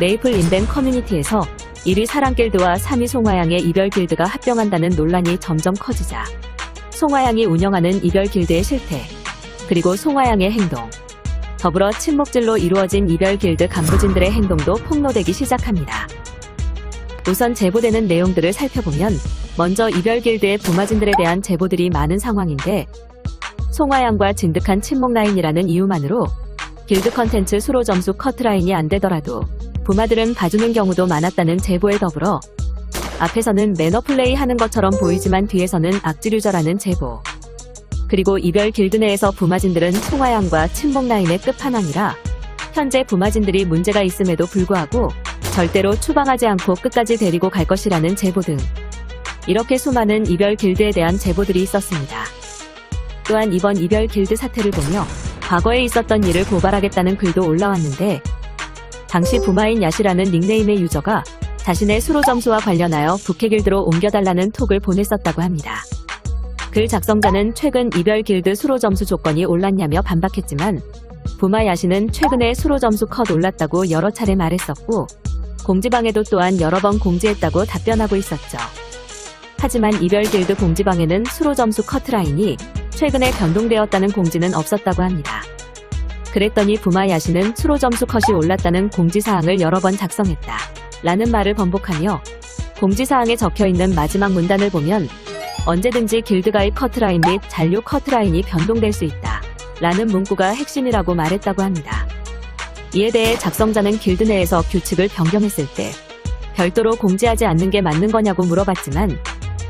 메이플 인벤 커뮤니티에서 1위 사랑길드와 3위 송화양의 이별 길드가 합병한다는 논란이 점점 커지자 송화양이 운영하는 이별 길드의 실태 그리고 송화양의 행동 더불어 침묵질로 이루어진 이별 길드 간부진들의 행동도 폭로되기 시작합니다. 우선 제보되는 내용들을 살펴보면 먼저 이별 길드의 부마진들에 대한 제보들이 많은 상황인데 송화양과 진득한 침묵 라인이라는 이유만으로 길드 컨텐츠 수로 점수 커트 라인이 안 되더라도 부마들은 봐주는 경우도 많았다는 제보에 더불어 앞에서는 매너 플레이 하는 것처럼 보이지만 뒤에서는 악질유저라는 제보 그리고 이별 길드 내에서 부마진들은 송화양과 침묵 라인의 끝판왕이라 현재 부마진들이 문제가 있음에도 불구하고 절대로 추방하지 않고 끝까지 데리고 갈 것이라는 제보 등 이렇게 수많은 이별 길드에 대한 제보들이 있었습니다. 또한 이번 이별 길드 사태를 보며 과거에 있었던 일을 고발하겠다는 글도 올라왔는데 당시 부마인 야시라는 닉네임의 유저가 자신의 수로 점수와 관련하여 부캐 길드로 옮겨달라는 톡을 보냈었다고 합니다. 글 작성자는 최근 이별 길드 수로 점수 조건이 올랐냐며 반박했지만 부마 야시는 최근에 수로 점수 컷 올랐다고 여러 차례 말했었고 공지방에도 또한 여러 번 공지했다고 답변하고 있었죠. 하지만 이별 길드 공지방에는 수로 점수 커트라인이 최근에 변동되었다는 공지는 없었다고 합니다. 그랬더니 부마 야시는 수로 점수 컷이 올랐다는 공지사항을 여러 번 작성했다. 라는 말을 번복하며 공지사항에 적혀있는 마지막 문단을 보면 언제든지 길드 가입 커트라인 및 잔류 커트라인이 변동될 수 있다. 라는 문구가 핵심이라고 말했다고 합니다. 이에 대해 작성자는 길드 내에서 규칙을 변경했을 때 별도로 공지하지 않는 게 맞는 거냐고 물어봤지만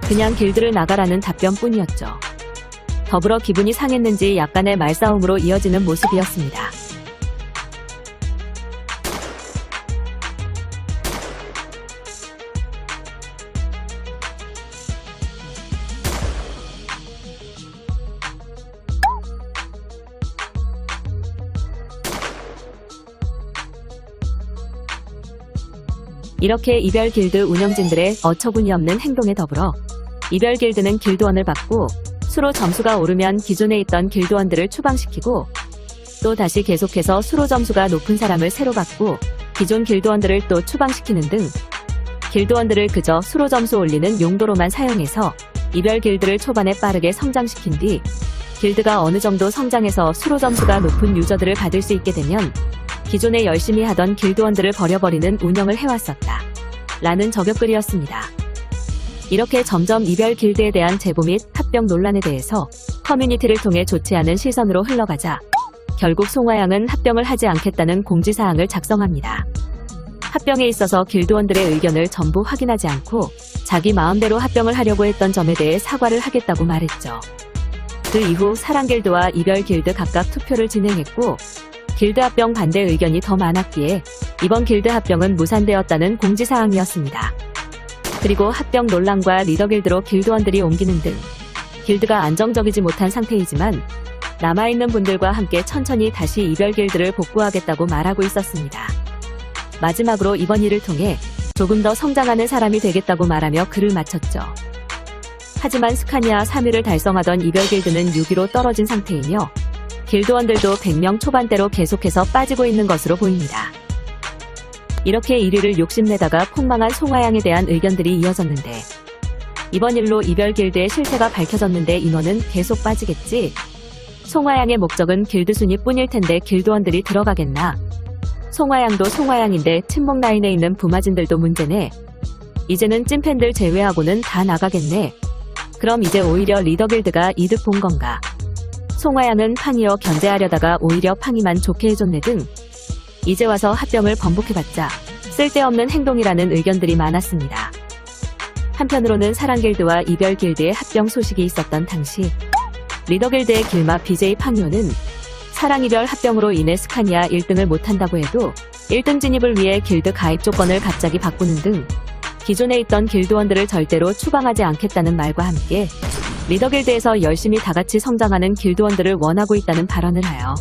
그냥 길드를 나가라는 답변뿐이었죠. 더불어 기분이 상했는지 약간의 말싸움으로 이어지는 모습이었습니다. 이렇게 이별 길드 운영진들의 어처구니 없는 행동에 더불어 이별 길드는 길드원을 받고 수로 점수가 오르면 기존에 있던 길드원들을 추방시키고 또 다시 계속해서 수로 점수가 높은 사람을 새로 받고 기존 길드원들을 또 추방시키는 등 길드원들을 그저 수로 점수 올리는 용도로만 사용해서 이별 길드를 초반에 빠르게 성장시킨 뒤 길드가 어느 정도 성장해서 수로 점수가 높은 유저들을 받을 수 있게 되면 기존에 열심히 하던 길드원들을 버려버리는 운영을 해왔었다. 라는 저격글이었습니다. 이렇게 점점 이별 길드에 대한 제보 및 합병 논란에 대해서 커뮤니티를 통해 좋지 않은 시선으로 흘러가자 결국 송화양은 합병을 하지 않겠다는 공지사항을 작성합니다. 합병에 있어서 길드원들의 의견을 전부 확인하지 않고 자기 마음대로 합병을 하려고 했던 점에 대해 사과를 하겠다고 말했죠. 그 이후 사랑길드와 이별길드 각각 투표를 진행했고 길드 합병 반대 의견이 더 많았기에 이번 길드 합병은 무산되었다는 공지사항이었습니다. 그리고 합병 논란과 리더길드로 길드원들이 옮기는 등 길드가 안정적이지 못한 상태이지만 남아있는 분들과 함께 천천히 다시 이별 길드를 복구하겠다고 말하고 있었습니다. 마지막으로 이번 일을 통해 조금 더 성장하는 사람이 되겠다고 말하며 글을 마쳤죠. 하지만 스카니아 3위를 달성하던 이별 길드는 6위로 떨어진 상태이며 길드원들도 100명 초반대로 계속해서 빠지고 있는 것으로 보입니다. 이렇게 1위를 욕심내다가 폭망한 송하양에 대한 의견들이 이어졌는데 이번 일로 이별 길드의 실태가 밝혀졌는데 인원은 계속 빠지겠지? 송하양의 목적은 길드 순위뿐일 텐데 길드원들이 들어가겠나? 송하양도 송하양인데 침묵 라인에 있는 부마진들도 문제네. 이제는 찐팬들 제외하고는 다 나가겠네. 그럼 이제 오히려 리더 길드가 이득 본 건가? 송하양은 팡이어 견제하려다가 오히려 팡이만 좋게 해줬네 등 이제 와서 합병을 번복해봤자 쓸데없는 행동이라는 의견들이 많았습니다. 한편으로는 사랑길드와 이별길드의 합병 소식이 있었던 당시 리더길드의 길마 BJ 팡요는 사랑이별 합병으로 인해 스카니아 1등을 못한다고 해도 1등 진입을 위해 길드 가입 조건을 갑자기 바꾸는 등 기존에 있던 길드원들을 절대로 추방하지 않겠다는 말과 함께 리더길드에서 열심히 다같이 성장하는 길드원들을 원하고 있다는 발언을 하여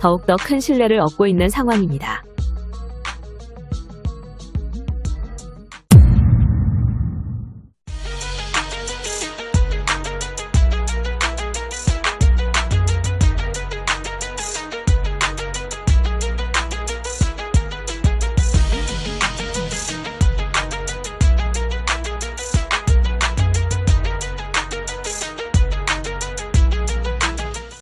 더욱더 큰 신뢰를 얻고 있는 상황입니다.